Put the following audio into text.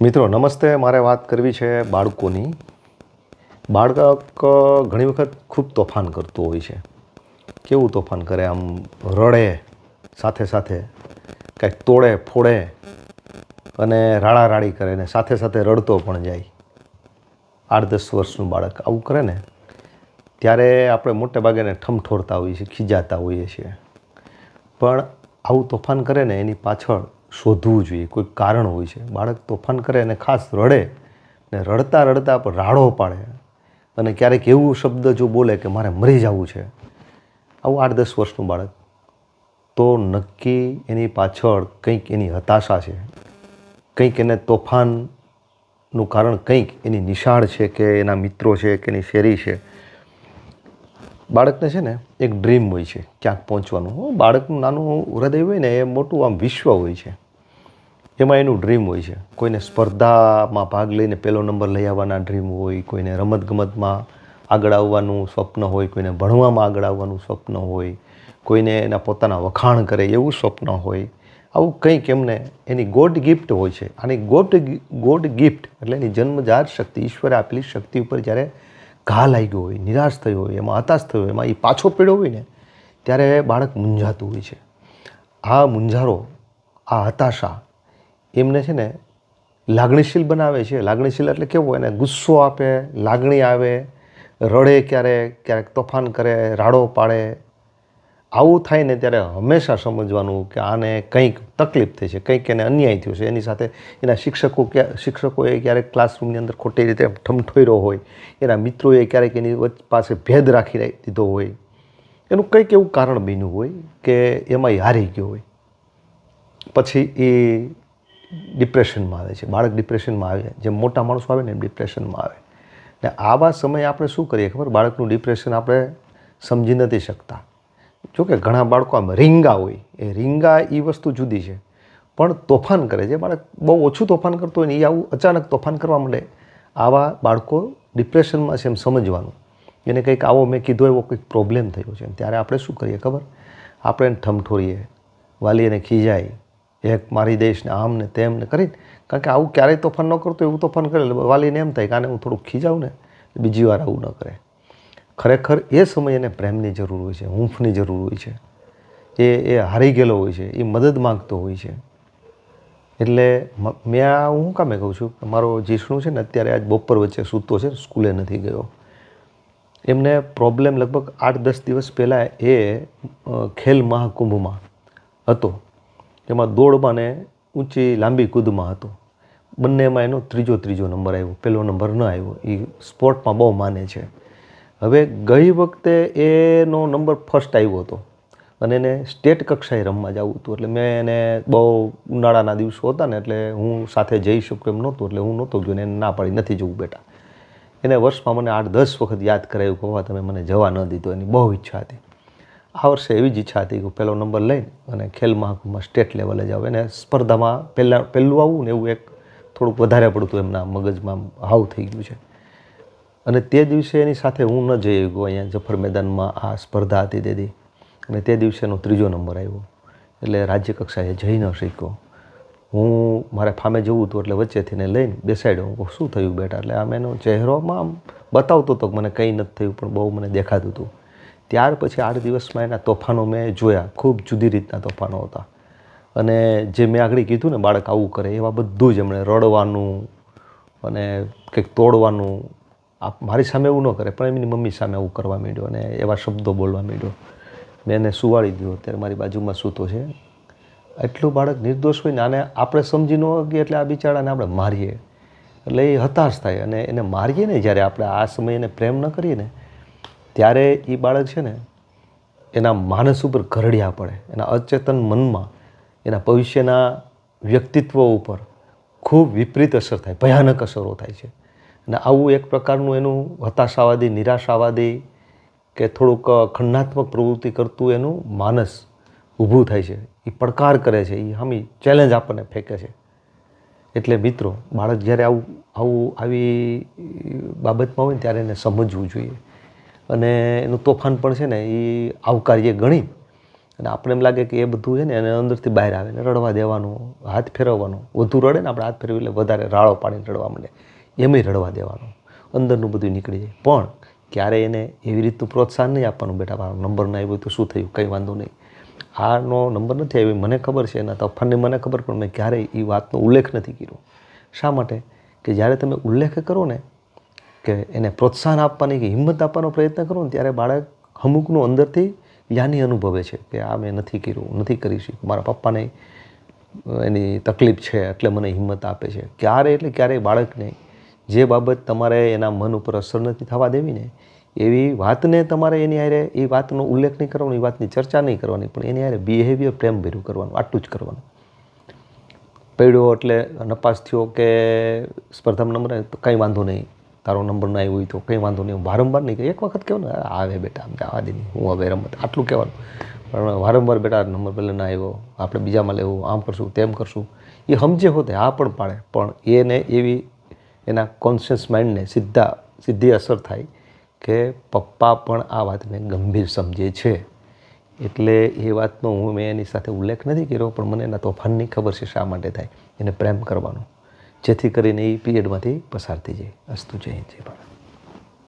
મિત્રો, નમસ્તે. મારે વાત કરવી છે બાળકોની. બાળક ઘણી વખત ખૂબ તોફાન કરતું હોય છે. કેવું તોફાન કરે? આમ રડે, સાથે સાથે કંઈક તોડે, ફોડે અને રાડા રાડી કરે ને સાથે સાથે રડતો પણ જાય. આઠ દસ વર્ષનું બાળક આવું કરે ને, ત્યારે આપણે મોટે ભાગે એને ઠમઠોરતા હોઈએ છીએ, ખીજાતા હોઈએ છીએ. પણ આવું તોફાન કરે ને એની પાછળ શોધવું જોઈએ. કોઈ કારણ હોય છે. બાળક તોફાન કરે અને ખાસ રડે ને રડતા રડતા પણ રાડો પાડે. અને ક્યારેક એવું શબ્દ જો બોલે કે મારે મરી જવું છે. આવું આઠ દસ વર્ષનું બાળક. તો નક્કી એની પાછળ કંઈક એની હતાશા છે. કંઈક એને તોફાનનું કારણ, કંઈક એની નિશાળ છે કે એના મિત્રો છે કે એની શેરી છે. બાળકને છે ને એક ડ્રીમ હોય છે. ક્યાંક પહોંચવાનું. બાળકનું નાનું હૃદય હોય ને એ મોટું આમ વિશ્વ હોય છે. એમાં એનું ડ્રીમ હોય છે. કોઈને સ્પર્ધામાં ભાગ લઈને પહેલો નંબર લઈ આવવાના ડ્રીમ હોય, કોઈને રમતગમતમાં આગળ આવવાનું સ્વપ્ન હોય, કોઈને ભણવામાં આગળ આવવાનું સ્વપ્ન હોય, કોઈને એના પોતાના વખાણ કરે એવું સ્વપ્ન હોય. આવું કંઈક એમને એની ગોડ ગિફ્ટ હોય છે. આની ગોડ ગોડ ગિફ્ટ એટલે એની જન્મજાત શક્તિ, ઈશ્વરે આપેલી શક્તિ ઉપર જ્યારે ઘા લાગ્યો હોય, નિરાશ થયો હોય, એમાં હતાશ થયો હોય, એમાં એ પાછો પીડ્યો હોય ને, ત્યારે બાળક મૂંઝાતું હોય છે. આ મૂંઝારો, આ હતાશા એમને છે ને લાગણીશીલ બનાવે છે. લાગણીશીલ એટલે કેવું, એને ગુસ્સો આપે, લાગણી આવે, રડે ક્યારેક ક્યારેક તોફાન કરે, રાડો પાડે. આવું થાય ને ત્યારે હંમેશા સમજવાનું કે આને કંઈક તકલીફ થઈ છે, કંઈક એને અન્યાય થયો છે. એની સાથે એના શિક્ષકો ક્યાં, શિક્ષકોએ ક્યારેક ક્લાસરૂમની અંદર ખોટી રીતે ઠમઠોર્યો હોય, એના મિત્રોએ ક્યારેક એની પાસે ભેદ રાખી દીધો હોય. એનું કંઈક એવું કારણ બન્યું હોય કે એમાં હારી ગયો હોય. પછી એ ડિપ્રેશનમાં આવે છે. બાળક ડિપ્રેશનમાં આવે. જેમ મોટા માણસો આવે ને એમ ડિપ્રેશનમાં આવે. ને આવા સમયે આપણે શું કરીએ ખબર? બાળકનું ડિપ્રેશન આપણે સમજી નથી શકતા. જોકે ઘણા બાળકો આમ રીંગા હોય. એ રીંગા એ વસ્તુ જુદી છે. પણ તોફાન કરે છે. બાળક બહુ ઓછું તોફાન કરતું હોય ને એ આવું અચાનક તોફાન કરવા માંડે. આવા બાળકો ડિપ્રેશનમાં છે એમ સમજવાનું. એને કંઈક આવો મેં કીધો એવો કંઈક પ્રોબ્લેમ થયો છે. ત્યારે આપણે શું કરીએ ખબર? આપણે ઠમઠોરીએ. વાલી એને ખીજાય. એક મારી દઈશ ને આમ ને તેમ ને કરીને. કારણ કે આવું ક્યારેય તોફાન ન કરતો, એવું તોફાન કરે. એટલે વાલીને એમ થાય કે આને હું થોડુંક ખીજાવું ને બીજી વાર આવું ન કરે. ખરેખર એ સમયે એને પ્રેમની જરૂર હોય છે, હૂંફની જરૂર હોય છે. એ એ હારી ગયેલો હોય છે, એ મદદ માગતો હોય છે. એટલે મેં આ હું કામે કહું છું કે મારો જીષ્ણુ છે ને અત્યારે આજ બપોર વચ્ચે સૂતો છે સ્કૂલે નથી ગયો. એમને પ્રોબ્લેમ લગભગ આઠ દસ દિવસ પહેલાં એ ખેલ મહાકુંભમાં હતો. એમાં દોડમાં ને ઊંચી લાંબી કૂદમાં હતો. બંનેમાં એનો ત્રીજો ત્રીજો નંબર આવ્યો. પહેલો નંબર ન આવ્યો. એ સ્પોર્ટમાં બહુ માને છે. હવે ગઈ વખતે એનો નંબર ફર્સ્ટ આવ્યો હતો. અને એને સ્ટેટ કક્ષાએ રમવા જવું હતું. એટલે મેં એને બહુ ઉનાળાના દિવસો હતા ને, એટલે હું સાથે જઈ શકું એમ નહોતું. એટલે હું નહોતો ગયો ને એને ના પાડી. નથી જવું બેટા. એને વર્ષમાં મને આઠ દસ વખત યાદ કરાયું કે તમે મને જવા ન દીધો. એની બહુ ઈચ્છા હતી. આ વર્ષે એવી જ ઈચ્છા હતી કે પહેલો નંબર લઈને અને ખેલ મહાકુંભમાં સ્ટેટ લેવલે જાઉં. એને સ્પર્ધામાં પહેલાં પહેલું આવવું ને એવું એક થોડુંક વધારે પડતું એમના મગજમાં હાવ થઈ ગયું છે. અને તે દિવસે એની સાથે હું ન જઈ ગયો અહીંયા જફર મેદાનમાં આ સ્પર્ધા હતી તે અને તે દિવસે એનો ત્રીજો નંબર આવ્યો. એટલે રાજ્ય કક્ષાએ જઈ ન શક્યો. હું મારે ફામે જવું હતું એટલે વચ્ચેથીને લઈને બેસાડ્યો. હું શું થયું બેટા? એટલે આમ એનો ચહેરોમાં આમ બતાવતો હતો કે મને કંઈ નથી થયું, પણ બહુ મને દેખાતું હતું. ત્યાર પછી આઠ દિવસમાં એના તોફાનો મેં જોયા. ખૂબ જુદી રીતના તોફાનો હતા. અને જે મેં આગળ કીધું ને, બાળક આવું કરે, એવા બધું જ એમણે રડવાનું અને કંઈક તોડવાનું. આ મારી સામે એવું ન કરે, પણ એમની મમ્મી સામે આવું કરવા માંડ્યો અને એવા શબ્દો બોલવા માંડ્યો. મેં એને સુવાડી દીધો, અત્યારે મારી બાજુમાં સૂતો છે. એટલું બાળક નિર્દોષ હોય ને, આને આપણે સમજી ન શકીએ એટલે આ બિચારાને આપણે મારીએ. એટલે એ હતાશ થાય અને એને મારીએ ને, જ્યારે આપણે આ સમયે એને પ્રેમ ન કરીએ ને ત્યારે એ બાળક છે ને, એના માનસ ઉપર ઘરડિયા પડે. એના અચેતન મનમાં, એના ભવિષ્યના વ્યક્તિત્વ ઉપર ખૂબ વિપરીત અસર થાય, ભયાનક અસરો થાય છે. અને આવું એક પ્રકારનું એનું હતાશાવાદી, નિરાશાવાદી કે થોડુંક ખંડાત્મક પ્રવૃત્તિ કરતું એનું માનસ ઊભું થાય છે. એ પડકાર કરે છે એ હમી ચેલેન્જ આપણને ફેંકે છે. એટલે મિત્રો, બાળક જ્યારે આવું આવું આવી બાબતમાં હોય ત્યારે એને સમજવું જોઈએ. અને એનું તોફાન પણ છે ને એ આવકાર્ય ગણી. અને આપણે એમ લાગે કે એ બધું છે ને એને અંદરથી બહાર આવે ને રડવા દેવાનું, હાથ ફેરવવાનું. વધુ રડે ને આપણે હાથ ફેરવી એટલે વધારે રાળો પાડીને રડવા માંડે. એમય રડવા દેવાનું. અંદરનું બધું નીકળી જાય. પણ ક્યારેય એને એવી રીતનું પ્રોત્સાહન નહીં આપવાનું બેટા? મારો નંબર ના આવ્યો તો શું થયું? કંઈ વાંધો નહીં. આનો નંબર નથી આવ્યો. મને ખબર છે એના તોફાનની મને ખબર, પણ મેં ક્યારેય એ વાતનો ઉલ્લેખ નથી કર્યો. શા માટે? કે જ્યારે તમે ઉલ્લેખ કરો ને કે એને પ્રોત્સાહન આપવાની કે હિંમત આપવાનો પ્રયત્ન કરો ને ત્યારે બાળક અમુકનું અંદરથી યાની અનુભવે છે કે આ મેં નથી કર્યું, નથી કરી શક્યું. મારા પપ્પાને એની તકલીફ છે એટલે મને હિંમત આપે છે. ક્યારે એટલે ક્યારેય બાળકને જે બાબત તમારે એના મન ઉપર અસર નથી થવા દેવી ને, એવી વાતને તમારે એની હારે એ વાતનો ઉલ્લેખ નહીં કરવાનો, એ વાતની ચર્ચા નહીં કરવાની, પણ એની હારે બિહેવિયર પ્રેમ ભર્યું કરવાનું, આટલું જ કરવાનું. પડ્યો એટલે નપાસ થયો કે સ્પર્ધામાં નંબર કંઈ વાંધો નહીં. તારો નંબર ના આવ્યો હોય તો કંઈ વાંધો નહીં. વારંવાર નહીં એક વખત કહો ને, આવે બેટા, આમ જવા દે હું હવે રમત. આટલું કહેવાનું. પણ વારંવાર બેટા નંબર પહેલાં ના આવ્યો. આપણે બીજામાં લેવું, આમ કરશું, તેમ કરશું. એ સમજે હોતે, હા પણ પાડે. પણ એને એવી, એના કોન્શિયસ માઇન્ડને સીધા, સીધી અસર થાય કે પપ્પા પણ આ વાતને ગંભીર સમજે છે. એટલે એ વાતનો હું મેં એની સાથે ઉલ્લેખ નથી કર્યો, પણ મને એના તોફાનની ખબર છે શા માટે થાય. એને પ્રેમ કરવાનો. જેથી કરીને એ પીરિયડમાંથી પસાર થઈ જાય. અસ્તુ જય હિન્દ જય ભારત.